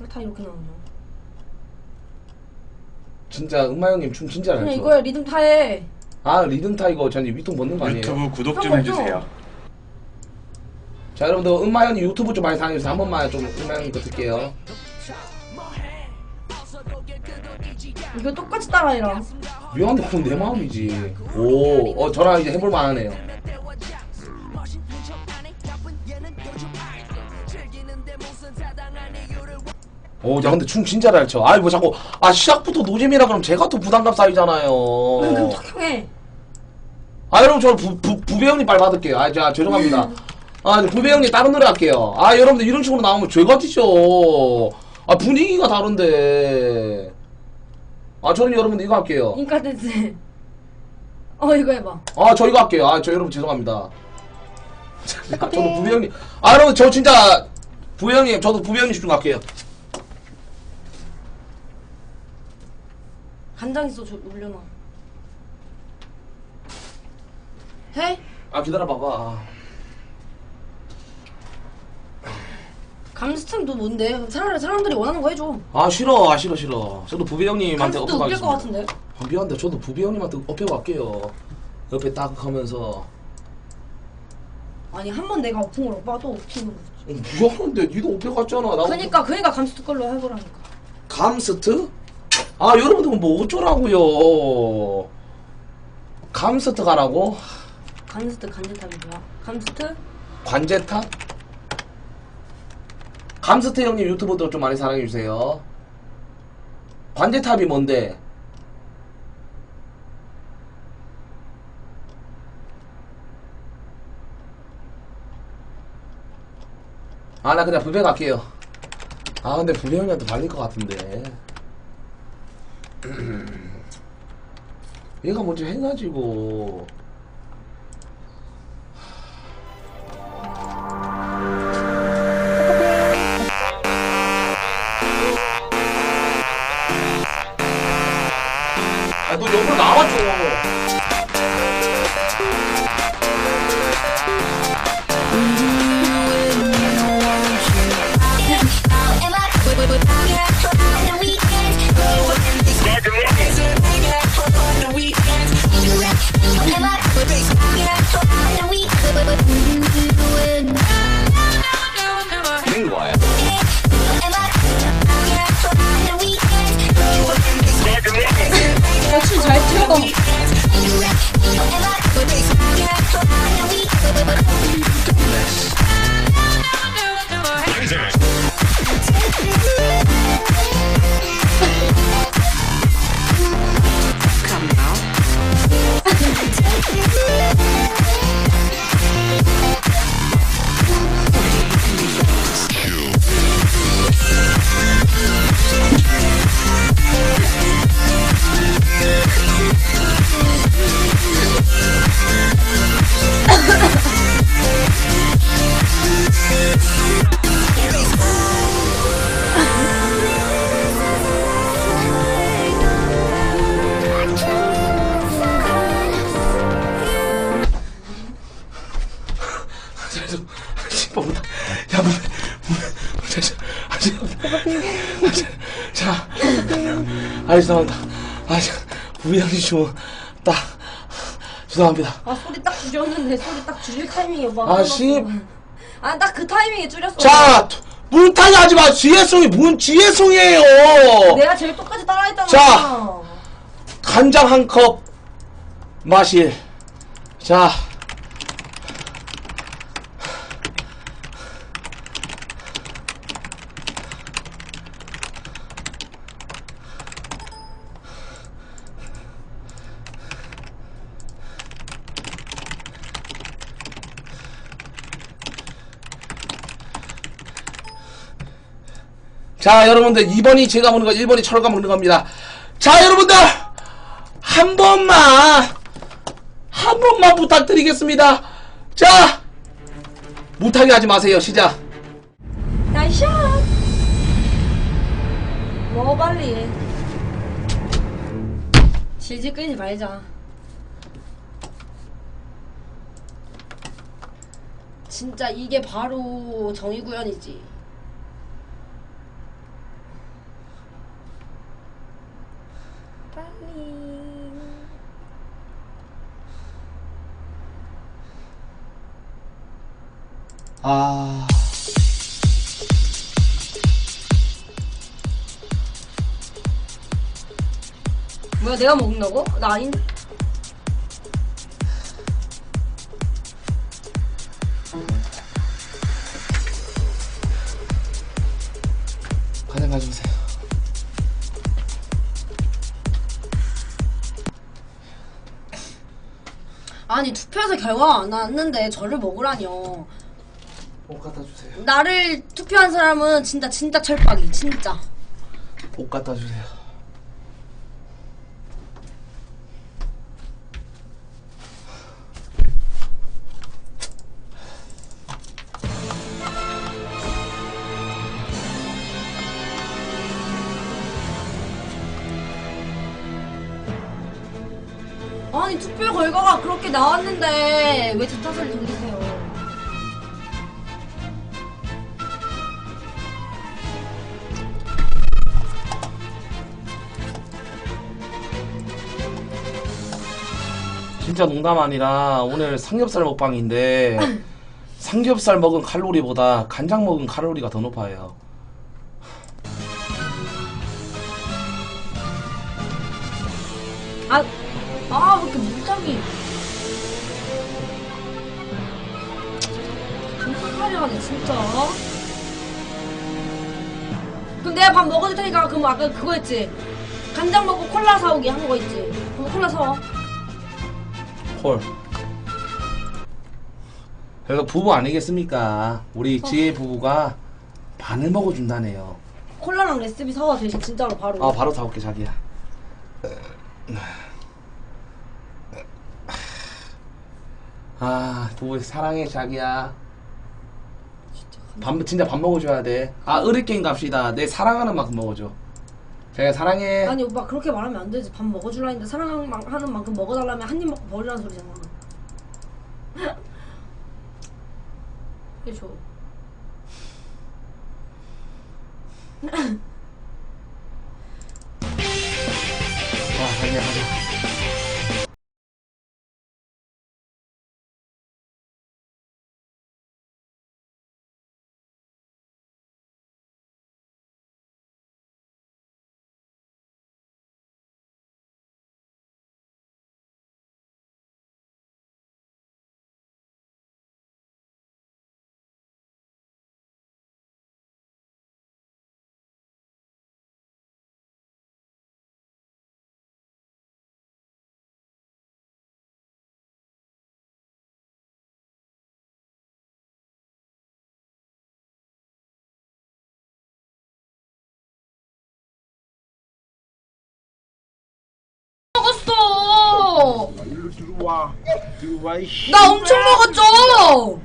왜다 이렇게 나오냐? 진짜 음마 형님 춤 진짜 잘 그냥 춰. 이거야 리듬 타해. 아 리듬 타이거 저는 위통 벗는 거 아니에요? 유튜브 구독 좀형 해주세요. 자 여러분들 음마 형님 유튜브 좀 많이 사랑해주세요. 한 번만 좀 음마 형님 거 듣게요. 이거 똑같이 따라해라. 미안한데 그건 내 마음이지. 오, 어 저랑 이제 해볼 만하네요. 오, 야 근데 춤 진짜 잘 춰. 아이 뭐 자꾸 아 시작부터 노잼이라 그럼 제가 또 부담감 쌓이잖아요. 그럼 탁해. 아 여러분 저 부, 부, 부배 형님 빨리 받을게요. 아, 자 죄송합니다. 아 이제 부배 형님 다른 노래 할게요. 아 여러분들 이런 식으로 나오면 죄가 지죠. 아 분위기가 다른데. 아 저는 여러분들 이거 할게요. 인카 댄스. 어 이거 해봐. 아 저 이거 할게요. 아 저 여러분 죄송합니다. 자, 저도 부배 형님. 아 여러분 저 진짜 부배 형님 저도 부배 형님 집중 갈게요. 간장 있어 저 올려놔. 해? 아 기다려 봐봐. 감스탕도 뭔데? 차라리 사람들이 원하는 거 해줘. 아 싫어 아 싫어 싫어. 저도 부배 형님한테 감스도 업혀 웃길 것 가겠습니다. 같은데? 아, 미안한데 저도 부비 형님한테 업혀 갈게요. 옆에 딱 하면서 아니 한 번 내가 엎은 걸 오빠가 또 엎히는 거지. 어, 미안한데 니도 업혀 갔잖아. 나 그니까 그니까 감스트 걸로 해보라니까. 감스트? 아 여러분들 뭐 어쩌라고요? 감스트 가라고? 감스트 간제탑이 뭐야? 감스트? 관제탑? 감스트 형님 유튜브도 좀 많이 사랑해 주세요. 관제탑이 뭔데? 아 나 그냥 부배 갈게요. 아 근데 부배 형님한테 말릴 것 같은데. 얘가 먼저 해가지고 죄송합니다. 아, 자, 우리 형님 좀딱 죄송합니다. 아 소리 딱 줄였는데 소리 딱 줄일 타이밍이 오빠. 아, 씨. 아 딱 그 타이밍에 줄였어. 자, 물타기 하지 마. 지혜송이 뭔 지혜송이에요. 내가 제일 똑같이 따라했잖아. 자. 간장 한 컵 마실. 자. 자, 여러분들 2번이 제가 먹는 거, 1번이 철가 먹는 겁니다. 자, 여러분들 한 번만 한 번만 부탁드리겠습니다. 자, 못하게 하지 마세요. 시작. 나이샷. 먹어 빨리. 질질 끌지 말자. 진짜 이게 바로 정의구현이지. 빨리. 아. 뭐야 내가 먹는다고? 나 아닌데. 가장 가져오세요. 아니 투표해서 결과가 안 나왔는데 저를 먹으라뇨. 옷 갖다 주세요. 나를 투표한 사람은 진짜 진짜 철박이 진짜. 옷 갖다 주세요. 아니 투표 결과가 그렇게 나왔는데 왜제 탓을 돌리 진짜 농담 아니라 오늘 삼겹살 먹방인데 삼겹살 먹은 칼로리보다 간장 먹은 칼로리가 더 높아요. 아, 아, 왜 이렇게 물장이. 정신 차려야지, 진짜. 그럼 내가 밥 먹어줄 테니까, 그럼 아까 그거 했지? 간장 먹고 콜라 사오기 한 거 있지? 그럼 콜라 사와. 헐. 그래서 부부 아니겠습니까? 우리 지혜 부부가 반을 먹어준다네요. 콜라랑 레시피 사와, 대신 진짜로 바로. 아 바로 사올게 자기야. 아 부부 사랑해 자기야. 밥 진짜 밥 먹어줘야 돼. 아 으리게임 갑시다. 내 사랑하는 만큼 먹어줘. 자기야 사랑해. 아니, 오빠, 그렇게 말하면 안 되지. 밥 먹어주라 했는데, 사랑하는 만- 만큼 먹어달라면 한 입 먹고 버리라는 소리잖아. 해줘. 아 자기야 가자. 먹었어! 일로 들어와. 들어와, 이씨. 나 엄청 먹었죠!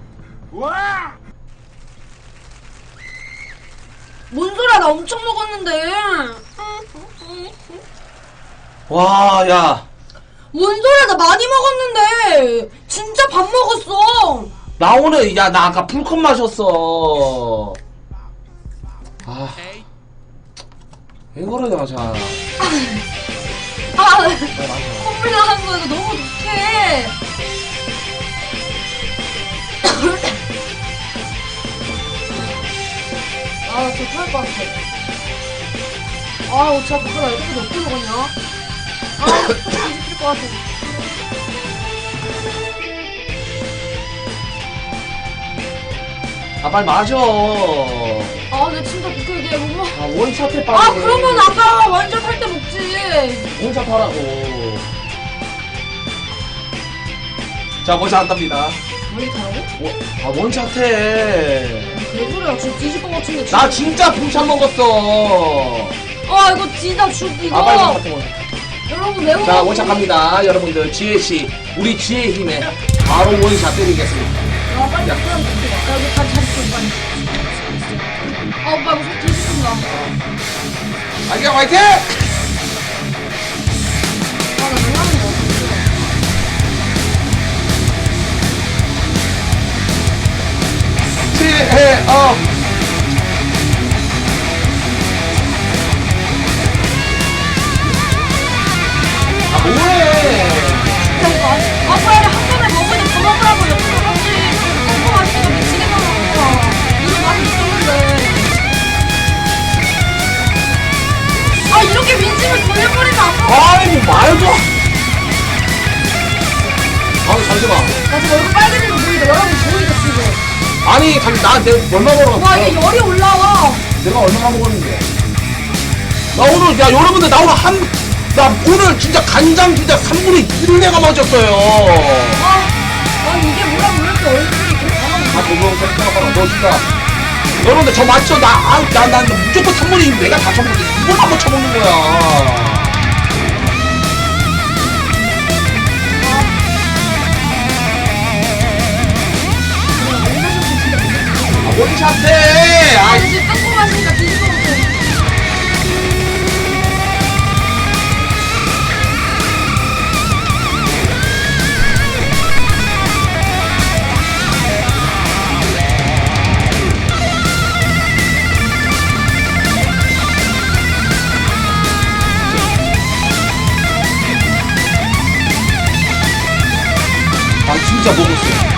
와! 뭔 소리야, 나 엄청 먹었는데. 와 야. 뭔 소리야, 나 많이 먹었는데. 진짜 밥 먹었어. 나 오늘 야 나 아까 풀컵 마셨어. 아. 왜 그러냐 자. 아. 콧물 나는 거 이거 너무 독해. 아, 저 토할 것 같아. 아, 진짜 그거 나 이렇게 몇개 먹었냐? 아, 뒤집힐 것 같아. 아 빨리 마셔. 원샷해 빨리. 아, 그러면 아까 완전 할때 먹지. 원샷 하라고. 자 원샷 한답니다. 원래 잘하고? 원, 아 원샷해. 개소리야, 진짜 뒤질 것 같은데. 진짜. 나 진짜 풀샷 먹었어. 아, 이거 진짜 죽, 이거. 아 빨리 원샷해 원샷. 여러분, 매운 자 거. 원샷 갑니다 여러분들 지혜 씨 우리 지혜의 힘에 바로 원샷 때리겠습니다. 아, 빨리 그럼 나 여기 다리 잘 있어, 빨리. 아, 오빠, 뒤집힌다. 아기야 화이팅! 칠해 어. 물고리도 안 먹어. 아이고 말도. 아 잠시만. 나 지금 얼굴 빨개지는 보이죠? 여러분 보이죠 지금? 아니 잠시 나내 얼마 벌어? 와 이게 열이 올라와. 내가 얼마나 먹었는데? 나 오늘 야 여러분들 나 오늘 한 나 오늘 진짜 간장 진짜 3분의 1내가 맞았어요. 아, 아 이게 뭐야 왜 이렇게 얼굴이 이렇게 아 가만히 고마워 생각하라 너 진짜. 여러분들 저 맞죠? 나아나난 무조건 3분의 1 내가 다 처먹는데 이걸 한번 처먹는 거야. 원샷해 아 지금 땅콩 마시니까 뒤질 것 같아 아 진짜 먹었어.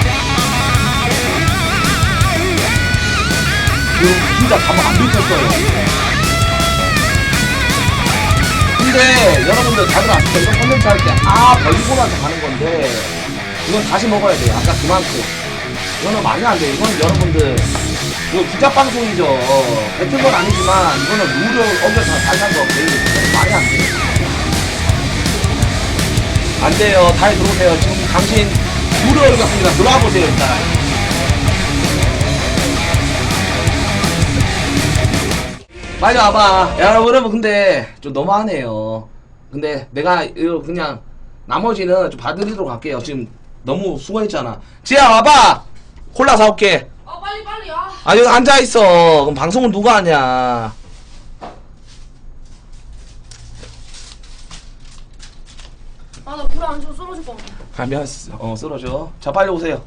이거 진짜 밥안 미쳤어요. 근데 여러분들 다들 아시죠? 이거 콘텐츠 할 때 아 벌리고 나서 가는 건데 이건 다시 먹어야 돼요. 아까 그만큼. 이거는 말이 안 돼요. 이건 여러분들 이거 기자 방송이죠. 뱉은 건 아니지만 이거는 룰을 어겨서 잘한 거 말이 안 돼요. 안 돼요. 다시 들어오세요. 지금 당신 룰을 어겼습니다. 들어와 보세요 일단. 빨리 와봐. 야, 여러분, 근데 좀 너무하네요. 근데 내가 이거 그냥 나머지는 좀 봐드리도록 할게요. 지금 너무 수고했잖아. 지야, 와봐! 콜라 사올게. 아 빨리 빨리 아 아, 여기 앉아 있어. 그럼 방송은 누가 하냐. 아나 불에 안 주고 쓰러질 것 같아 아, 미안, 어, 쓰러져. 자, 빨리 오세요.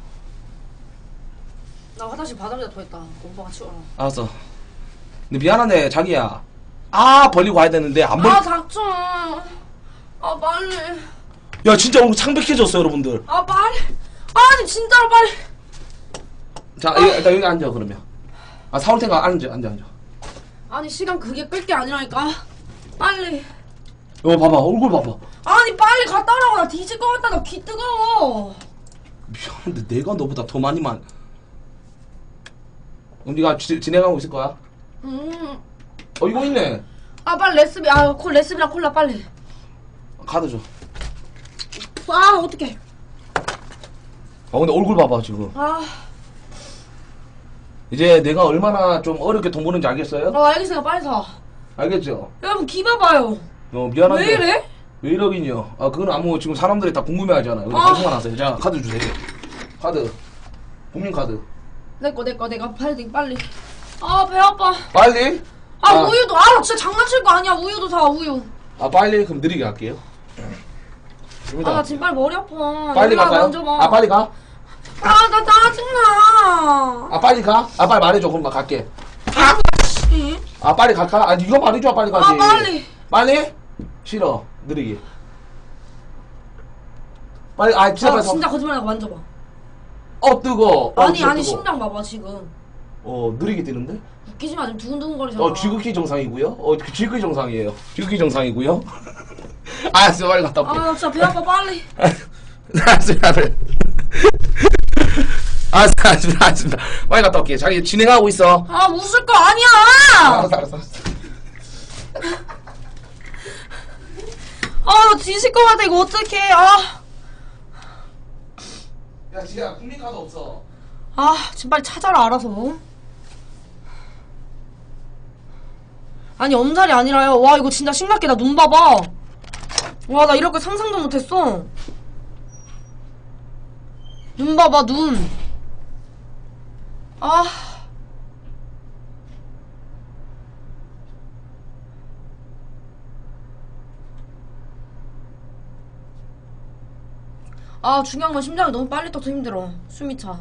나 화장실 바닥에다 더했다 오빠가 치워라 알았어. 근데 미안한데, 자기야. 아, 벌리고 가야 되는데, 안 벌, 아 닥쳐 아 빨리 야, 진짜 얼굴 창백해졌어, 여러분들. 아 빨리 아니 진짜로 빨리 자, 이- 일단 여기 앉아, 그러면. 아, 테니까 앉아, 앉아, 앉아. 아니 시간 그게 끌게 아니라니까 빨리 이거 봐봐, 얼굴 봐봐. 아니 빨리 갔다 오라고 나 뒤질 것 같다 나 귀 뜨거워 미안한데, 내가 너보다 더 많이 만. 그럼 네가 지- 진행하고 있을 거야? 음아 어, 이거 있네. 빨리 레시피 아콜 레시피랑 콜라 빨리 카드 줘. 아 어떡해 어, 근데 얼굴 봐봐, 지금. 아 이제 내가 얼마나 좀 어렵게 돈 버는지 알겠어요? 어, 알겠어요 빨리 사 알겠죠? 여러분 기봐봐요 어, 미안한데. 왜 이래? 왜 이러긴요? 아, 그건 아무 지금 사람들이 다 궁금해하잖아요. 그럼 아. 방송만 하세요. 자, 카드 주세요. 카드. 국민 카드. 내거 내거 내가 빨리 빨리 아 배 아파 빨리. 아, 우유도 아 진짜 장난칠 거 아니야 우유도 사 우유 아, 빨리. 그럼 느리게 할게요. 아 나 지금 빨리 머리 아파 빨리 엄마 갈까요? 먼저 봐. 아, 빨리 가. 아 나 짜증나 아, 빨리 가. 아, 빨리 말해줘. 그럼 나 갈게. 응? 아, 빨리 갈까? 아, 이거 말해줘. 빨리 가지. 아 빨리 빨리? 싫어. 느리게. 빨리. 아, 진짜 아 빨리. 진짜 거짓말하고 만져봐 어, 뜨거. 어, 아니 아니. 심장 봐봐 지금 어, 느리게 뛰는데? 웃기지 마 지금 두근두근거리잖아 어, 지극히 정상이고요. 어, 지극히 정상이에요. 지극히 정상이고요. 알았어, 빨리 갔다 올게. 아나 진짜 배 아파 빨리. 알았어, 알았습니다. 알았습니다. 빨리 갔다 올게. 자기 진행하고 있어. 아 웃을 거 아니야 알았어, 알았어, 알았어. 아 나 뒤질 거 같아 이거 어떡해 아 야, 지야, 국민 카드 없어. 아, 지금 빨리 찾아라, 알아서. 아니, 엄살이 아니라요. 와, 이거 진짜 심각해. 나 눈 봐봐. 와, 나 이렇게 상상도 못했어. 눈 봐봐, 눈. 아. 아, 중요한 건 심장이 너무 빨리 떠서 힘들어. 숨이 차.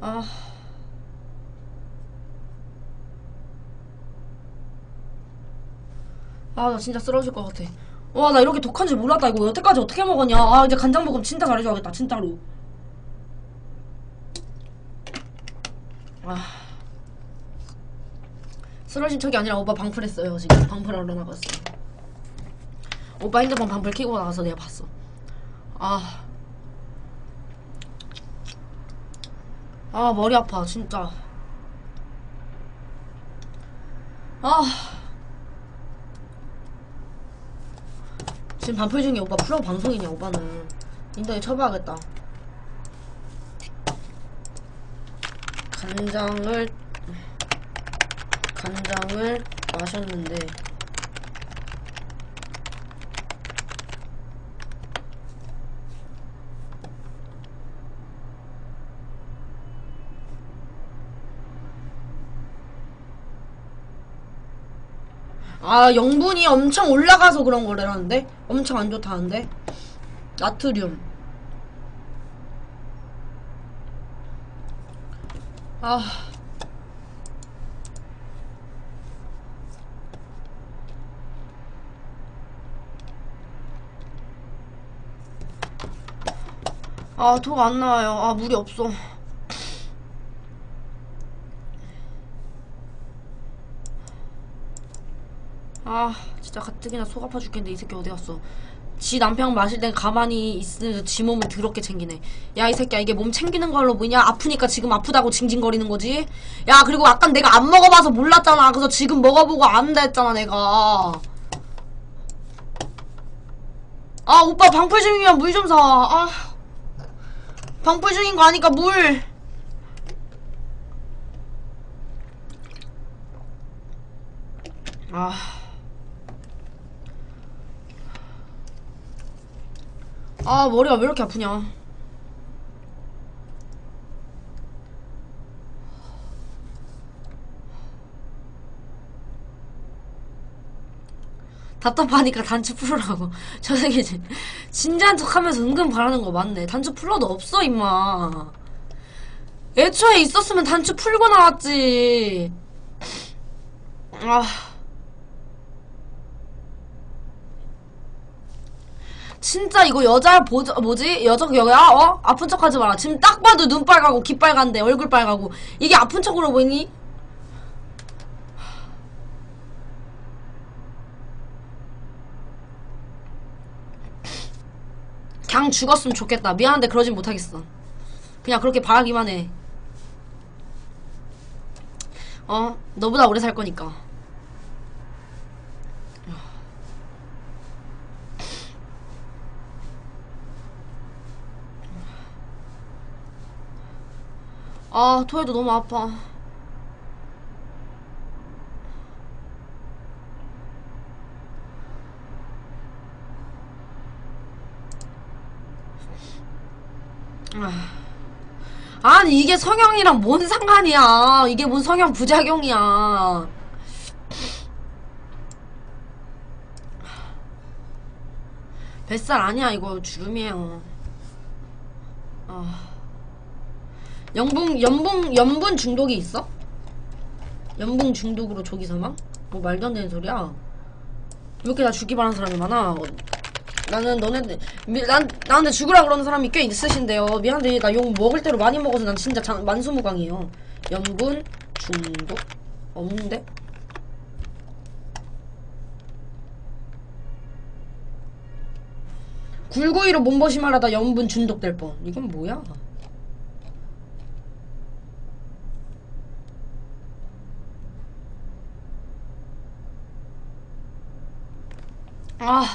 아. 아, 나 진짜 쓰러질 것 같아. 와, 나 이렇게 독한 줄 몰랐다. 이거 여태까지 어떻게 먹었냐. 아, 이제 간장 먹으면 진짜 잘해줘야겠다. 진짜로. 아. 쓰러진 척이 아니라 오빠 방풀했어요. 지금 방풀하러 나갔어. 오빠 핸드폰 방풀 켜고 나가서 내가 봤어. 아. 아 머리 아파 진짜 아 지금 반풀 중이야 오빠 프로 방송이냐 오빠는. 인터넷 쳐봐야겠다. 간장을 간장을 마셨는데 아 영분이 엄청 올라가서 그런 거래라는데 엄청 안 좋다는데 나트륨 아 아, 독 안 나와요. 아, 물이 없어. 아 진짜 가뜩이나 속 아파 죽겠는데 이 새끼 어디 갔어? 지 남편 마실 땐 가만히 있으면서 지 몸을 더럽게 챙기네. 야 이 새끼야 이게 몸 챙기는 걸로 보이냐? 아프니까 지금 아프다고 징징거리는 거지? 야 그리고 아까 내가 안 먹어봐서 몰랐잖아. 그래서 지금 먹어보고 안다 했잖아 내가. 아 오빠 방풀 중이면 물 좀 사 아 방풀 중인 거 아니까 물. 아. 아, 머리가 왜 이렇게 아프냐. 답답하니까 단추 풀으라고. 저 새끼 진- 진지한 척 하면서 은근 바라는 거 맞네. 단추 풀러도 없어, 임마. 애초에 있었으면 단추 풀고 나왔지. 아. 진짜 이거 여자 보자 뭐지? 여자 여야? 어? 아픈 척하지 마라. 지금 딱 봐도 눈 빨가고 귀 빨간데 얼굴 빨가고. 이게 아픈 척으로 보이니? 그냥 죽었으면 좋겠다. 미안한데 그러진 못하겠어. 그냥 그렇게 바라기만 해. 어? 너보다 오래 살 거니까 아 토해도 너무 아파. 아. 아니 이게 성형이랑 뭔 상관이야? 이게 뭔 성형 부작용이야? 뱃살 아니야 이거 주름이에요. 아 연분 연분 연분 중독이 있어? 연분 중독으로 조기 사망? 뭐 말도 안 되는 소리야. 왜 이렇게 나 죽기 바라는 사람이 많아? 어, 나는 너네들 미, 난 나한테 죽으라 그러는 사람이 꽤 있으신데요. 미안한데 나 욕 먹을 대로 많이 먹어서 난 진짜 장, 만수무강이에요. 연분 중독 없는데? 굴구이로 몸보심하려다 연분 중독될 뻔. 이건 뭐야? 아.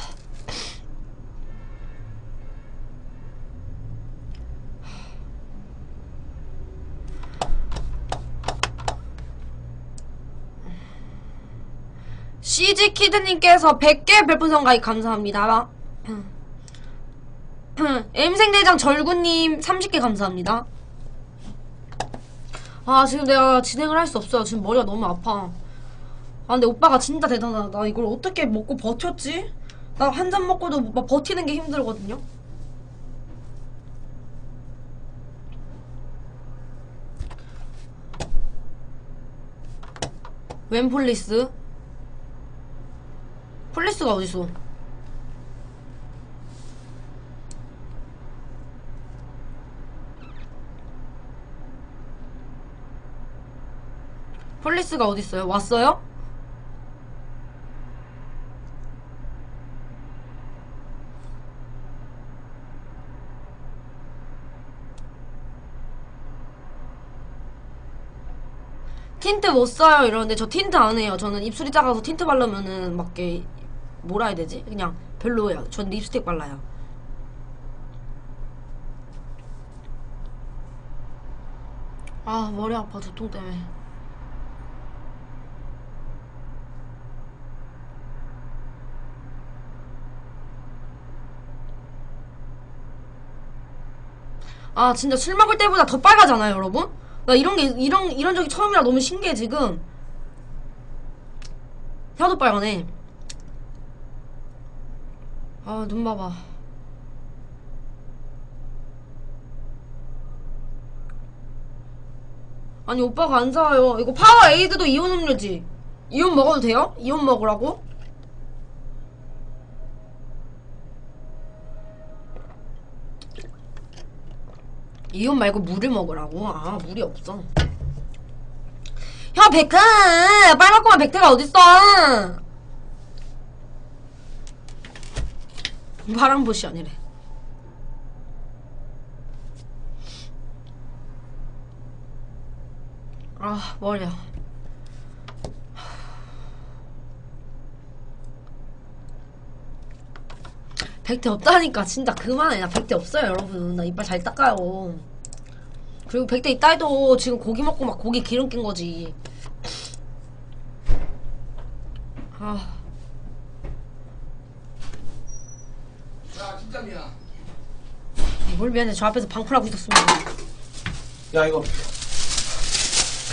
CG키드님께서 100개 별풍선 가입 감사합니다. M생대장 절구님 30개 감사합니다. 아, 지금 내가 진행을 할 수 없어요. 지금 머리가 너무 아파. 아 근데 오빠가 진짜 대단하다 나 이걸 어떻게 먹고 버텼지? 나 한 잔 먹고도 막 버티는 게 힘들거든요 웬 폴리스? 폴리스가 어딨어? 폴리스가 어딨어요? 왔어요? 틴트 못 써요 이러는데 저 틴트 안 해요. 저는 입술이 작아서 틴트 바르면은 막 이렇게 뭐라 해야 되지? 그냥 별로예요. 전 립스틱 발라요. 아 머리 아파 두통 때문에. 아 진짜 술 먹을 때보다 더 빨가잖아요 여러분 나 이런 게 이런 이런 적이 처음이라 너무 신기해 지금. 혀도 빨가네 아눈 봐봐. 아니 오빠가 안 사와요. 이거 파워 에이드도 이온 음료지. 이온 먹어도 돼요? 이온 먹으라고? 이온 말고 물을 먹으라고? 아 물이 없어. 야 백태! 빨갛고만. 백태가 어딨어? 파랑봇이 아니래. 아 머리야 백태 없다니까. 진짜 그만해. 나 백태 없어요 여러분. 나 이빨 잘 닦아요. 그리고 백태 있다 해도 지금 고기 먹고 막 고기 기름 낀 거지. 아. 야 진짜 미안. 뭘 미안해. 저 앞에서 방풀하고 있었으면 야 이거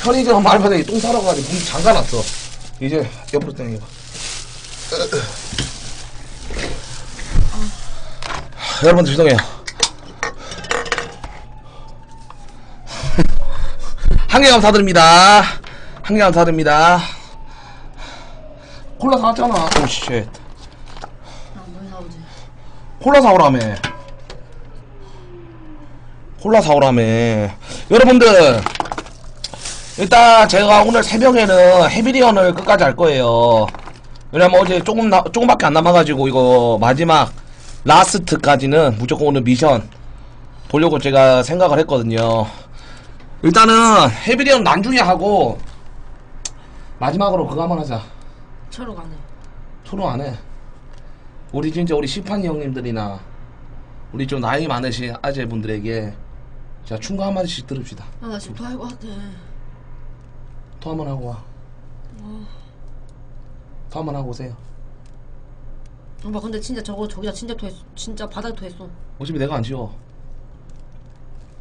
편의점 말바닥에 똥 사러 가지고 문 잠가놨어. 이제 옆으로 당겨봐 여러분들 죄송해요. 한 개 감사드립니다. 한 개 감사드립니다. 콜라 사왔잖아. 오쉣. 아뭘 사오지 콜라 사오라며. 콜라 사오라며. 여러분들 일단 제가 오늘 새벽에는 헤비리언을 끝까지 할 거예요. 왜냐면 어제 조금 나, 조금밖에 안 남아가지고 이거 마지막 라스트까지는 무조건 오늘 미션 보려고 제가 생각을 했거든요 일단은 헤비리언 나중에 하고 마지막으로 그거 한번 하자 차로 가네 토론 안 해. 우리 진짜 우리 시판 형님들이나 우리 좀 나이 많으신 아재분들에게 자 충고 한 마디씩 들읍시다. 아 나 지금 토할 것 같아 토 한번 하고 와. 토 한번 하고 오세요. 오빠 근데 진짜 저거 저기다 진짜 토했어 진짜 바닥에 토했어 어차피 내가 안 치워.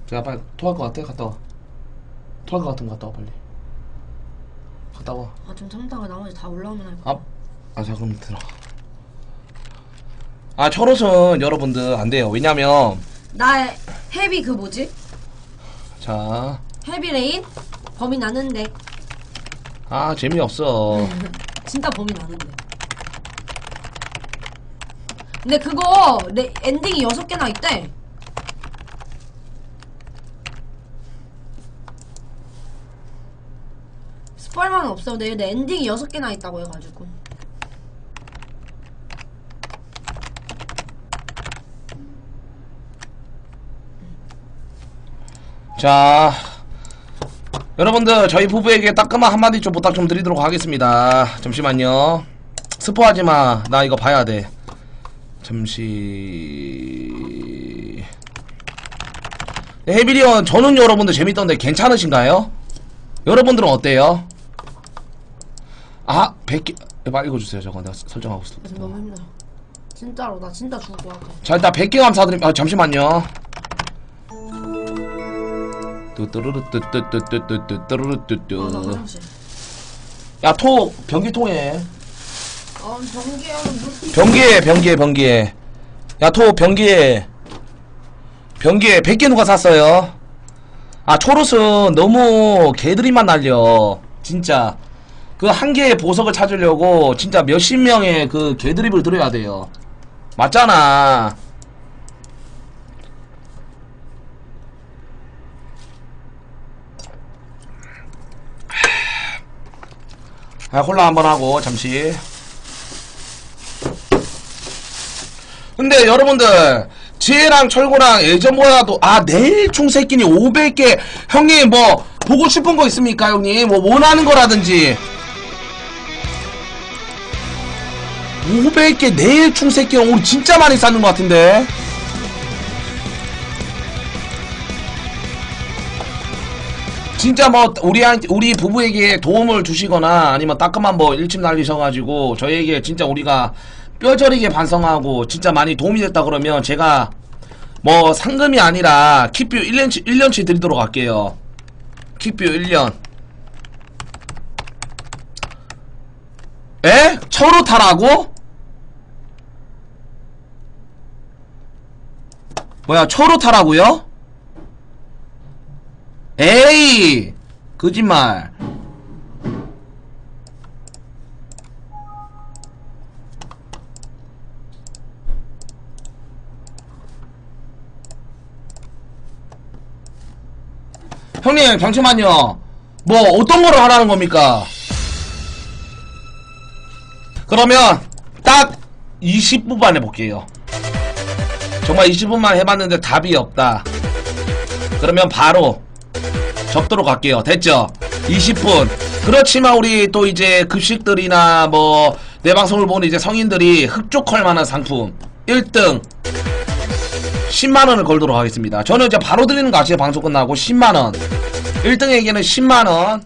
제가 빨리 토할 것 같아? 갔다 와. 토할 것 같으면 갔다 와 빨리. 갔다 와. 아좀 참다가 나머지 다 올라오면 할까 아, 아, 자, 그럼 들어. 아, 철옷은 여러분들 안 돼요. 왜냐면, 나 헤비 그 뭐지? 자, 헤비 레인? 범인 나는데 아, 재미없어. 진짜 범인 나는데 근데 그거 내 엔딩이 여섯 개나 있대 스포일만 없어 근데 내 엔딩이 여섯 개나 있다고 해가지고 자, 여러분들 저희 부부에게 따끔한 한마디 좀 부탁 좀 드리도록 하겠습니다. 잠시만요. 스포하지 마. 나 이거 봐야 돼. 잠시. 네, 헤비리언 저는 여러분들 재밌던데 괜찮으신가요? 여러분들은 어때요? 아, 100개. 빨리 읽어주세요. 저거 내가 설정하고 있어. 그래서 너무 힘들어 진짜로 나 진짜 죽을 것 같아 자 일단 100개 감사드립니다 아, 잠시만요 뚜뚜루뚜뚜뚜뚜뚜뚜뚜루뚜뚜 화장실 야토 변기 통해 변기에 변기에 변기에. 야토 변기에. 변기에 100개 누가 샀어요? 아 초롯은 너무 개들이만 날려. 진짜. 그 한 개의 보석을 찾으려고 진짜 몇십 명의 그 개드립을 들어야 돼요. 맞잖아. 아 콜라 한번 하고 잠시 근데 여러분들 지혜랑 철구랑 예전보다도 아 내일 총 새끼니 500개. 형님 뭐 보고 싶은 거 있습니까 형님? 뭐 원하는 거라든지. 500개 내일 총 새끼 오늘 진짜 많이 쌓는 것 같은데. 진짜 뭐 우리 한 우리 부부에게 도움을 주시거나 아니면 따끔한 뭐 일침 날리셔가지고 저희에게 진짜 우리가 뼈저리게 반성하고 진짜 많이 도움이 됐다 그러면 제가 뭐 상금이 아니라 킥뷰 1년치 1년치 드리도록 할게요. 킥뷰 1년. 에? 처로 타라고? 뭐야 처로 타라고요? 에이 거짓말 형님 잠시만요 뭐 어떤 거를 하라는 겁니까 그러면 딱 20분만 해볼게요 정말 20분만 해봤는데 답이 없다 그러면 바로 접도록 할게요. 됐죠? 20분. 그렇지만 우리 또 이제 급식들이나 뭐 내 방송을 보는 이제 성인들이 흡족할 만한 상품 1등 10만원을 걸도록 하겠습니다. 저는 이제 바로 드리는 거 아시죠? 방송 끝나고 10만원. 1등에게는 10만원.